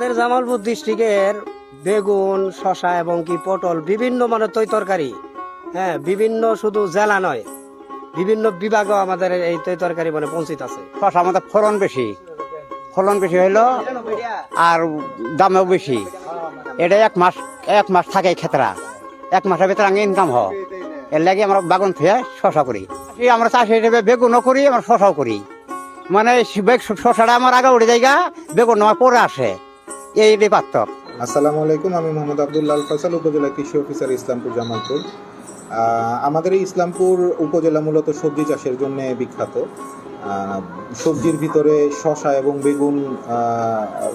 আমাদের জামালপুর ডিস্ট্রিক্টের বেগুন শশা এবং কি পটল বিভিন্ন মানের তৈ তরকারি। হ্যাঁ বিভিন্ন শুধু জেলা নয়, বিভিন্ন বিভাগও আমাদের এই তৈ তরকারি মানে পৌঁছিত আছে। শশা আমাদের ফলন বেশি। ফলন বেশি হইল আর দামেও বেশি। এটা এক মাস এক মাস থাকে ক্ষেত্রা এক মাসের ভিতরে আমি ইনকাম হ এর লাগে আমরা বাগান থেকে শশা করি। এই আমরা চাষি হিসেবে বেগুনও করি, আমরা শশাও করি। মানে শশাটা আমার আগে উঠে জায়গা বেগুন আমার পরে আসে। এই পার্থক্য আসসালামু আলাইকুম, আমি মোহাম্মদ আবদুল্লাহ আল ফয়সাল, উপজেলা কৃষি অফিসার ইসলামপুর, জামালপুর। আমাদের এই ইসলামপুর উপজেলা মূলত সবজি চাষের জন্য বিখ্যাত। সবজির ভিতরে শশা এবং বেগুন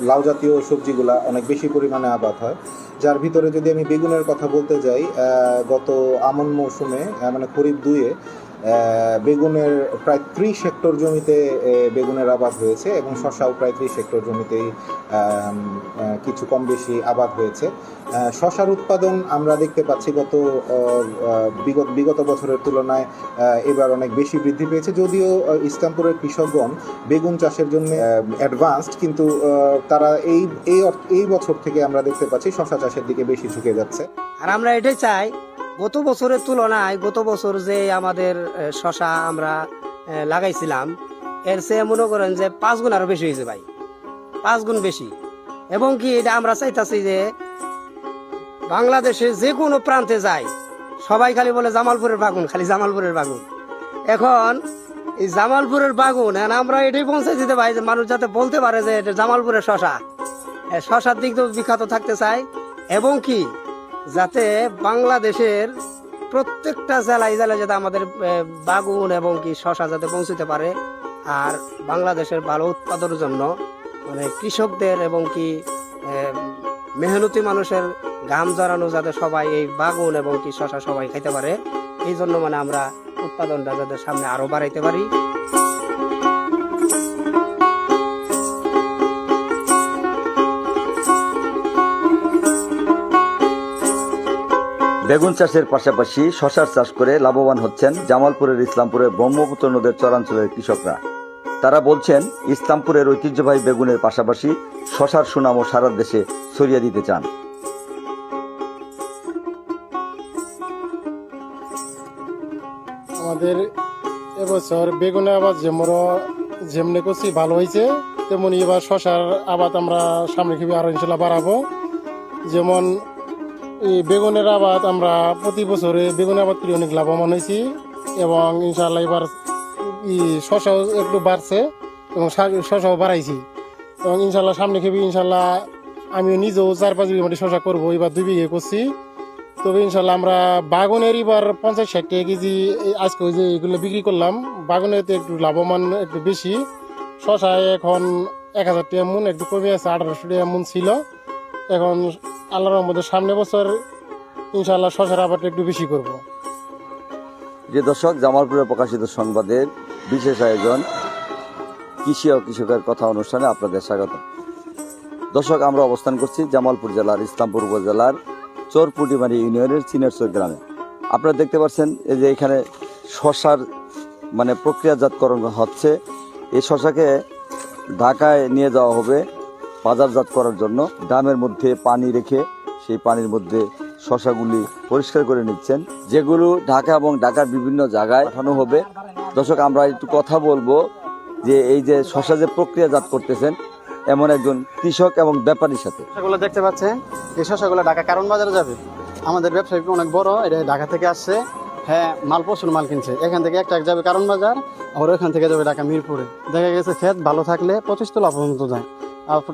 লাউ জাতীয় সবজিগুলা অনেক বেশি পরিমাণে আবাদ হয়। যার ভিতরে যদি আমি বেগুনের কথা বলতে যাই গত আমন মৌসুমে মানে খরিফ দুয়ে বেগুনের প্রায় ত্রিশ হেক্টর জমিতে বেগুনের আবাদ হয়েছে এবং শশাও প্রায় ত্রিশ হেক্টর জমিতেই কিছু কম বেশি আবাদ হয়েছে। শশার উৎপাদন আমরা দেখতে পাচ্ছি গত বিগত বিগত বছরের তুলনায় এবার অনেক বেশি বৃদ্ধি পেয়েছে। যদিও ইসলামপুরের কৃষকগণ বেগুন চাষের জন্য অ্যাডভান্সড কিন্তু তারা এই এই এই বছর থেকে আমরা দেখতে পাচ্ছি শশা চাষের দিকে বেশি ঝুঁকে যাচ্ছে। আর আমরা এটাই চাই গত বছরের তুলনায় গত বছর যে আমাদের শশা আমরা লাগাইছিলাম, এর চেয়ে মনে করেন যে পাঁচ গুণ আরও বেশি হয়েছে ভাই। পাঁচ গুণ বেশি। এবং কি এটা আমরা চাইতাছি যে বাংলাদেশে যে কোনো প্রান্তে যায় সবাই খালি বলে জামালপুরের বাগুন, খালি জামালপুরের বাগুন। এখন এই জামালপুরের বাগুন আমরা এটাই পৌঁছে দিতে পারি যে মানুষ যাতে বলতে পারে যে এটা জামালপুরের শশা। শশার দিক দিয়ে বিখ্যাত থাকতে চাই। এবং কি যাতে বাংলাদেশের প্রত্যেকটা জেলায় জেলায় যাতে আমাদের বাগুন এবং কি শশা যাতে পৌঁছতে পারে, আর বাংলাদেশের ভালো উৎপাদনের জন্য মানে কৃষকদের এবং কি মেহনতি মানুষের ঘাম জড়ানো যাতে সবাই এই বাগুন এবং কি শশা সবাই খাইতে পারে, এই জন্য মানে আমরা উৎপাদনটা যাতে সামনে আরও বাড়াইতে পারি। বেগুন চাষের পাশাপাশি শশার চাষ করে লাভবান হচ্ছেন জামালপুরের ইসলামপুরের ব্রহ্মপুত্র নদের চরাঞ্চলের কৃষকরা। তারা বলছেন, ইসলামপুরের ঐতিহ্যবাহী বেগুনের পাশাপাশি শশার সুনামও সারা দেশে ছড়িয়ে দিতে চান। আমাদের এবছর বেগুনের আবাদ যেমন যেমনি করছি, ভালো হয়েছে, তেমনি এবার শশার আবাদ আমরা সামনে খেয়ে আরও ইনশাল্লাহ বাড়াবো। যেমন এই বেগুনের আবাদ আমরা প্রতি বছরে বেগুনের আবাদ করে অনেক লাভবান হয়েছি এবং ইনশাল্লাহ এবার শশাও একটু বাড়ছে এবং শশাও বাড়াইছি। এবং ইনশাল্লাহ সামনে খেবি ইনশাল্লাহ আমিও নিজেও চার পাঁচ বিঘা মাটি শশা করব, এবার দুই বিঘে করছি। তবে ইনশাল্লাহ আমরা বাগুনের এবার পঞ্চাশ ষাট টাকা কেজি আজকে ওই যে এগুলো বিক্রি করলাম, বাগুনের তো একটু লাভবান, একটু বেশি। শশায় এখন এক হাজার টাকা মন, একটু কমে আছে, আঠারোশো টাকা মন ছিল। এখন আল্লাহর মধ্যে সামনে বছর ইনশাল্লাহ শশার আবারটা একটু বেশি করব। যে দর্শক, জামালপুরে প্রকাশিত সংবাদের বিশেষ আয়োজন কৃষি ও কৃষকের কথা অনুষ্ঠানে আপনাদের স্বাগত। দর্শক, আমরা অবস্থান করছি জামালপুর জেলার ইসলামপুর উপজেলার চোরপুটিমারি ইউনিয়নের চিনেরচর গ্রামে। আপনারা দেখতে পাচ্ছেন, এই যে এখানে শশার মানে প্রক্রিয়াজাতকরণ হচ্ছে। এই শশাকে ঢাকায় নিয়ে যাওয়া হবে। বাজারজাত করার জন্য ড্রামের মধ্যে পানি রেখে সেই পানির মধ্যে শশাগুলি পরিষ্কার করে নিচ্ছেন, যেগুলো ঢাকা এবং ঢাকার বিভিন্ন জায়গায় পাঠানো হবে। দর্শক, আমরা একটু কথা বলব যে এই যে শশা যে প্রক্রিয়াজাত করতেছেন, এমন একজন কৃষক এবং ব্যাপারীর সাথে। শসাগুলো দেখতে পাচ্ছেন? এই শসাগুলো ঢাকা কারণ বাজারে যাবে। আমাদের ব্যবসায়ী অনেক বড়, এটা ঢাকা থেকে আসছে। হ্যাঁ মাল, প্রচুর মাল কিনছে। এখান থেকে একটা যাবে কারণ বাজার আর ওখান থেকে যাবে ঢাকা মিরপুরে। দেখা গেছে ক্ষেত ভালো থাকলে পঁচিশ তোলা পর্যন্ত যায়।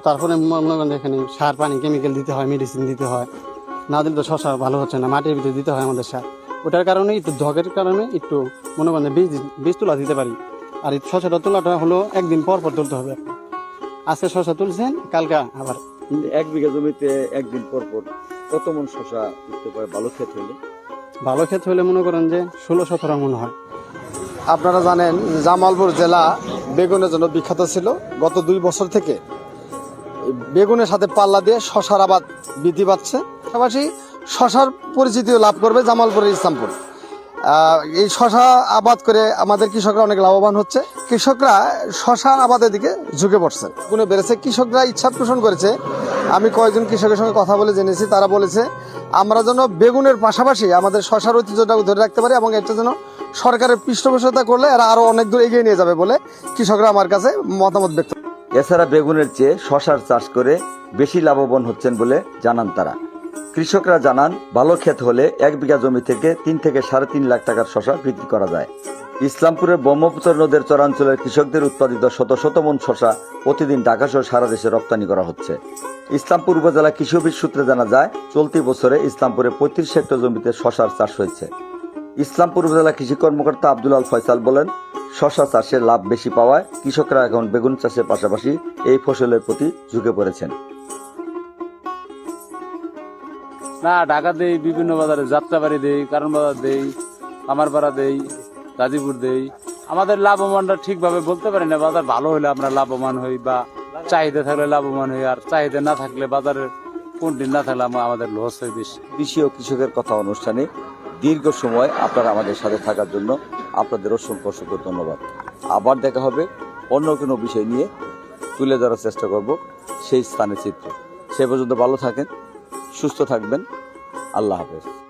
তারপরে মনে করেন এখানে সার পানি কেমিক্যাল দিতে হয় মেডিসিন দিতে হয়। না দিলে তো শশা ভালো হচ্ছে না মাটির ভিতরে দিতে হয় আমাদের সার। ওটার কারণে একটু ধগের কারণে একটু মনে করেন বীজ বীজ তোলা দিতে পারি। আর এই শসাটা তোলাটা হলো একদিন পর পর তুলতে হবে আজকে শসা তুলছেন কালকা আবার। এক বিঘা জমিতে একদিন পর পর কত মন শশা উঠতে পারে? ভালো ক্ষেত হইলে? ভালো ক্ষেত হলে মনে করেন যে ষোলো সতেরো মন হয়। আপনারা জানেন জামালপুর জেলা বেগুনের জন্য বিখ্যাত ছিল। গত দুই বছর থেকে বেগুনের সাথে পাল্লা দিয়ে শশার আবাদ বৃদ্ধি পাচ্ছে। পাশাপাশি শশার পরিচিতিও লাভ করবে জামালপুরের ইসলামপুর। এই শশা আবাদ করে আমাদের কৃষকরা অনেক লাভবান হচ্ছে। কৃষকরা শশা আবাদের দিকে ঝুঁকে পড়ছে। গুণে বেড়েছে। কৃষকরা ইচ্ছা পোষণ করেছে। আমি কয়েকজন কৃষকের সঙ্গে কথা বলে জেনেছি। তারা বলেছে, আমরা যেন বেগুনের পাশাপাশি আমাদের শশার ঐতিহ্যটা ধরে রাখতে পারি এবং এটা যেন সরকারের পৃষ্ঠপোষকতা করলে এরা আরও অনেক দূর এগিয়ে নিয়ে যাবে বলে কৃষকরা আমার কাছে মতামত ব্যক্ত এছাড়া বেগুনের চেয়ে শশার চাষ করে বেশি লাভবান হচ্ছেন বলে জানান তারা। কৃষকরা জানান, ভালো ক্ষেত হলে এক বিঘা জমি থেকে তিন থেকে সাড়ে তিন লাখ টাকার শশা বিক্রি করা যায়। ইসলামপুরের ব্রহ্মপুত্র নদের চরাঞ্চলের কৃষকদের উৎপাদিত শত শত মন শশা প্রতিদিন ঢাকা সহ সারা দেশে রপ্তানি করা হচ্ছে। ইসলামপুর উপজেলা কৃষি অফিস সূত্রে জানা যায়, চলতি বছরে ইসলামপুরে পঁয়ত্রিশ হেক্টর জমিতে শশার চাষ হয়েছে। ইসলামপুর উপজেলা কৃষি কর্মকর্তা আব্দুল আল ফয়সাল বলেন শশা চাষে লাভ বেশি পাওয়ায় কৃষকরা এখন বেগুন চাষের পাশাপাশি এই ফসলের প্রতি ঝুঁকে পড়েছেন। না ঢাকা দেই বিভিন্ন বাজারে যাত্রাবাড়ি দেই কারণ বাজার দেই কামারপাড়া দেই গাজীপুর দেই। আমাদের লাভবানটা ঠিকভাবে বলতে পারি না বাজার ভালো হলে আমরা লাভবান হই বা চাহিদা থাকলে লাভবান হই আর চাহিদা না থাকলে বাজারের কোনটি না থাকলে আমা- আমাদের লস হয় বেশি। কৃষি ও কৃষকের কথা অনুষ্ঠানে দীর্ঘ সময় আপনারা আমাদের সাথে থাকার জন্য আপনাদের অসংখ্য অসংখ্য ধন্যবাদ। আবার দেখা হবে অন্য কোনো বিষয় নিয়ে তুলে ধরার চেষ্টা করব সেই স্থানের চিত্র। সে পর্যন্ত ভালো থাকেন, সুস্থ থাকবেন। আল্লাহ হাফেজ।